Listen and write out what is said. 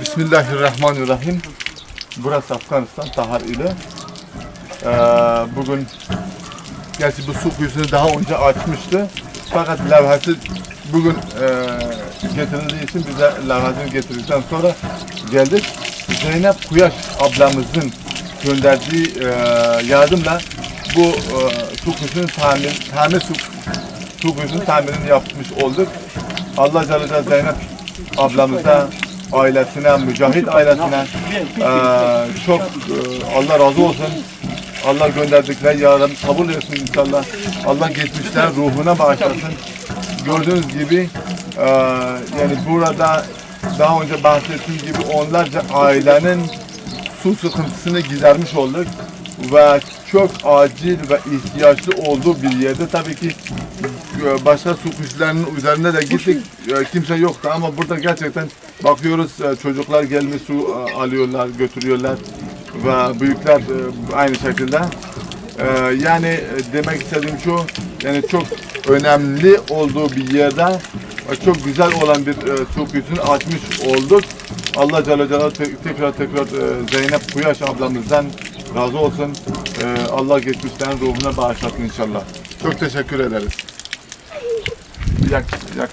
Bismillahirrahmanirrahim. Burası Afganistan Tahar ile. Ee, bugün gerçi bu su kuyusunu daha önce açmıştı. Fakat levhası bugün e, getirildiği için bize levhasını getirdikten sonra geldik. Zeynep Kuyaş ablamızın gönderdiği e, yardımla bu e, su kuyusunun tamir, tamir su, kuyusunun tamirini yapmış olduk. Allah Celle Zeynep ablamıza, ailesine, mücahit ailesine eee, çok eee, Allah razı olsun. Allah gönderdikleri yardım kabul etsin inşallah. Allah geçmişler ruhuna bağışlasın. Gördüğünüz gibi eee, yani burada daha önce bahsettiğim gibi onlarca ailenin su sıkıntısını gidermiş olduk ve çok acil ve ihtiyaçlı olduğu bir yerde tabii ki e, başka su kuşlarının üzerinde de gittik E, kimse yoktu ama burada gerçekten bakıyoruz e, çocuklar gelmiş su e, alıyorlar götürüyorlar ve büyükler e, aynı şekilde E, yani e, demek istediğim şu yani çok önemli olduğu bir yerde çok güzel olan bir e, su kuyusunu açmış olduk. Allah Celle Celaluhu te- tekrar tekrar e, Zeynep Kuyaş ablamızdan razı olsun. E, Allah geçmişlerin ruhuna bağışlasın inşallah. Çok teşekkür ederiz. jak, jak